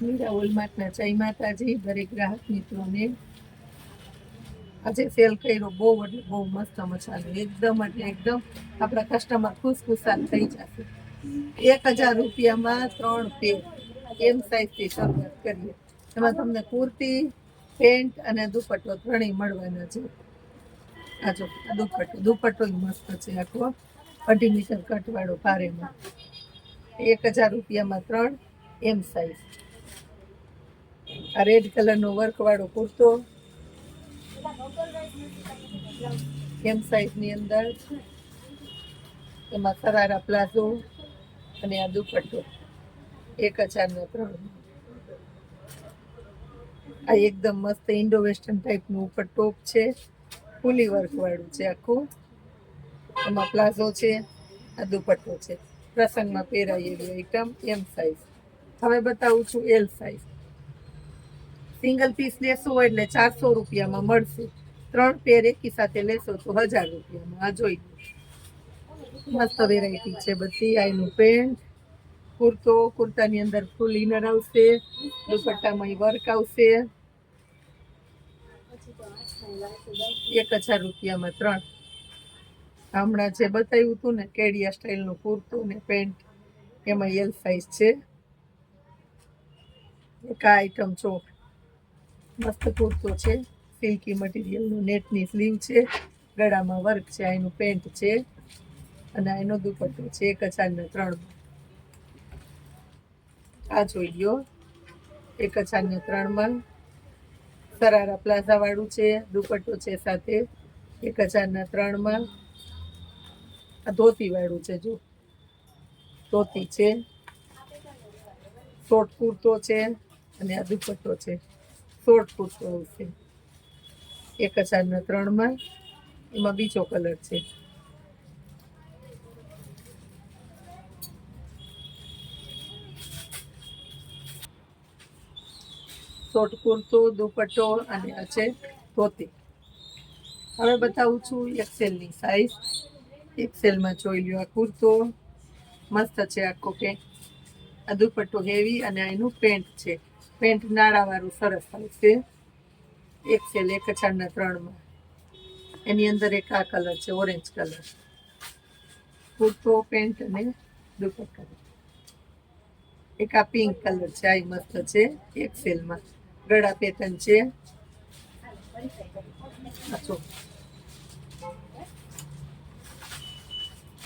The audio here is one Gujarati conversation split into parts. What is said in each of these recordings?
મીરા ઓલમાર્ટના જય માતાજી, દરેક ગ્રાહક મિત્રોને. આજે સેલ કર્યો, બહુ એટલે બહુ મસ્ત મસાલો. એકદમ એટલે એકદમ આપણા કસ્ટમર ખુશ ખુશાલ થઈ જશે. એક હજાર રૂપિયામાં ત્રણ પેર એમ સાઈઝથી શરૂઆત કરીએ. એમાં તમને કુર્તી, પેન્ટ અને દુપટ્ટો ત્રણેય મળવાના છે. આ જો દુપટ્ટો દુપટ્ટો મસ્ત છે આખો. અઢી મીટર કટવાળો ભારેમાં એક હજાર રૂપિયામાં ત્રણ, એમ સાઈઝ આ રેડ કલરનો વર્કવાળો કુર્તો. એમ સાઈઝની અંદર. એમાં સરારા પ્લાઝો અને આ દુપટ્ટો. એક હજારનો ત્રણ. આ એકદમ મસ્ત ઇન્ડો વેસ્ટર્ન ટાઈપનું ઉપર ટોપ છે. ફૂલી વર્કવાળું છે આખું. એમાં પ્લાઝો છે, આ દુપટ્ટો છે. પ્રસંગમાં પહેરાય એવી આઈટમ એમ સાઈઝ હવે બતાવું છું એલ સાઈઝ સિંગલ પીસ લેશો એટલે ચારસો રૂપિયામાં મળશે. ત્રણ પેર એકી સાથે લેશો તો હજાર રૂપિયામાં. આ જોઈ મસ્ત વેરાયટી છે બધી. આઈનું પેન્ટ, કુર્તો, કુર્તાની અંદર ફૂલ ઇનર આવશે. દુપટ્ટામાં વર્ક આવશે. એક હજાર રૂપિયામાં ત્રણ. હમણાં જે બતાવ્યું હતું ને, કેડિયા સ્ટાઇલનું કુર્તું ને પેન્ટ, એમાં એલ સાઈઝ છે. એક આ આઈટમ જો મસ્ત કુર્તો છે સિલ્કી મટીરિયલનું નેટની સ્લીવ છે, ગળામાં વર્ક છે એનું પેન્ટ છે, અને એનો દુપટ્ટો છે, એક હજારના ત્રણ. આ જોઈ લો એક હજારના ત્રણમાં. સરારા પ્લાઝાવાળું છે, દુપટ્ટો છે સાથે, એક હજારના ત્રણમાં. આ ધોતીવાળું છે જો, ધોતી છે. શોર્ટ કુર્તો છે, અને આ દુપટ્ટો છે. શોર્ટ કુર્તો છે. એક હજારના ત્રણમાં. એમાં બીજો કલર છે. શોર્ટ કુર્તો, દુપટ્ટો અને આ છે ધોતી. હવે બતાવું છું એક્સેલની સાઈઝ એક્સેલમાં જોઈ લ્યો આ કુર્તો. મસ્ત છે આખો કે આ દુપટ્ટો હેવી અને એનું પેન્ટ છે. પેન્ટ નાળાવાળું સરસ આવશે છે. એક હજારના ત્રણમાં. એની અંદર એક આ કલર છે, ઓરેન્જ કલર. કુર્તો, પેન્ટ અને દુપટ્ટો. એક આ પિંક કલર છે આ મસ્ત છે એક સેલમાં ગળા પેટર્ન છે.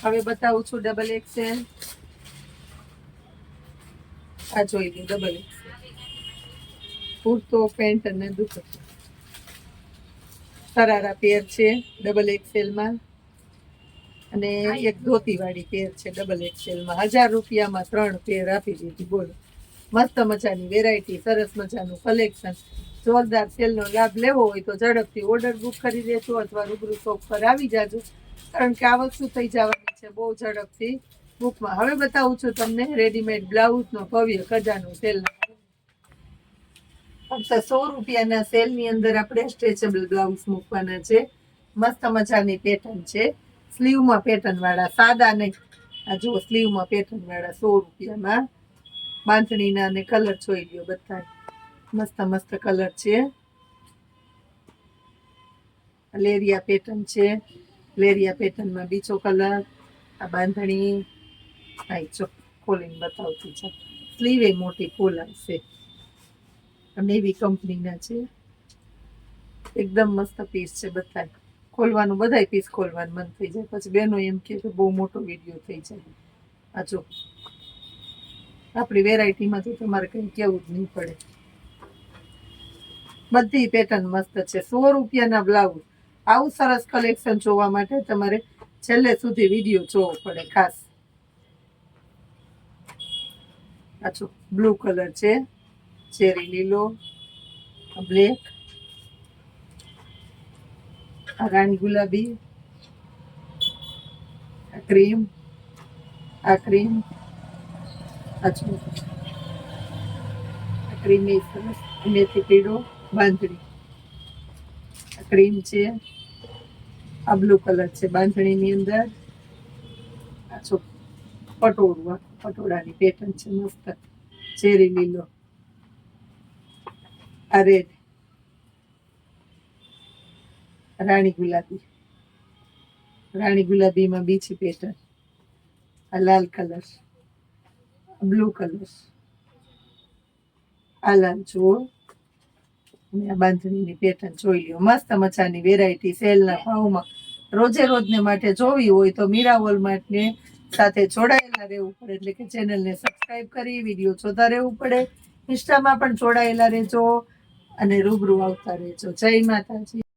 હવે બતાવું છું ડબલ એક્સેલ આ જોઈ લો ડબલ એક્સેલ કુર્તો પેન્ટ અને દુપટ્ટો સરારા પેર છે ડબલ એક્સેલમાં અને એક ધોતી વાળી પેર છે ડબલ એક્સેલમાં હજાર રૂપિયામાં ત્રણ પેર આપી દીધી બોલો. મસ્ત મજાની વેરાયટી સરસ મજાનું કલેક્શન જોરદાર સેલનો લાભ લેવો હોય તો ઝડપથી ઓર્ડર બુક કરી દેજો અથવા રૂબરૂ શોપ પર આવી જાજો. કારણ કે આ વસ્તુ થઈ જવાની છે બહુ ઝડપથી. બુકમાં હવે બતાવું છું તમને રેડીમેડ બ્લાઉઝનો ભવ્ય ખજાનો સેલ ફક્ત સો રૂપિયાના સેલની અંદર આપણે સ્ટ્રેચેબલ બ્લાઉઝ મૂકવાના છે. મસ્ત મજાની પેટર્ન છે. સ્લીવમાં પેટર્નવાળા સાદા નહીં આ જુઓ, સ્લીવમાં પેટર્નવાળા સો રૂપિયામાં. બાંધણીના અને કલર જોઈ લ્યો બધા. મસ્ત મસ્ત કલર છે. લેરિયા પેટર્ન છે. લેરિયા પેટર્નમાં બીજો કલર આ બાંધણી. આ ચો ખોલીને બતાવતી છે સ્લીવે મોટી ફૂલ આવશે. અને એવી કંપનીના છે એકદમ મસ્ત પીસ છે બધા ખોલવાનું, બધાય પીસ ખોલવાનું મન થઈ જાય. પછી બેનો એમ કે બહુ મોટો વીડિયો થઈ જાય. આ આપણી વેરાયટીમાં તો તમારે કંઈ કેવું જ નહીં પડે. બધી પેટર્ન મસ્ત છે. સો રૂપિયાના બ્લાઉઝ આવું સરસ કલેક્શન જોવા માટે તમારે છેલ્લે સુધી વીડિયો જોવો પડે ખાસ. આછો બ્લુ કલર છે. ચેરી લીલો બ્લેક આ રાણી ગુલાબી, આ ક્રીમ આ ક્રીમ આ ક્રીમ એ સરસ, મેથી પીળો, બાંધણી. આ ક્રીમ છે, આ બ્લુ કલર છે, બાંધણીની અંદર. આ પટોળું પટોળાની પેટર્ન છે, મસ્ત. ચેરી લીલો. આ રેડ રાણી ગુલાબી. રાણી ગુલાબીમાં બીજી પેટર્ન આ લાલ કલર બ્લુ કલર આ લાલ જુઓ. અને આ બાંધણીની પેટર્ન જોઈ લ્યો. મસ્ત મજાની વેરાયટી સેલના ભાવમાં રોજે રોજને માટે જોવી હોય તો મીરા વોલમાર્ટને સાથે જોડાયેલા રહેવું પડે. એટલે કે ચેનલને સબસ્ક્રાઇબ કરી વીડિયો જોતા રહેવું પડે. ઇન્સ્ટામાં પણ જોડાયેલા રહેજો. અને રૂબરૂ આવતા રહેજો. જય માતાજી.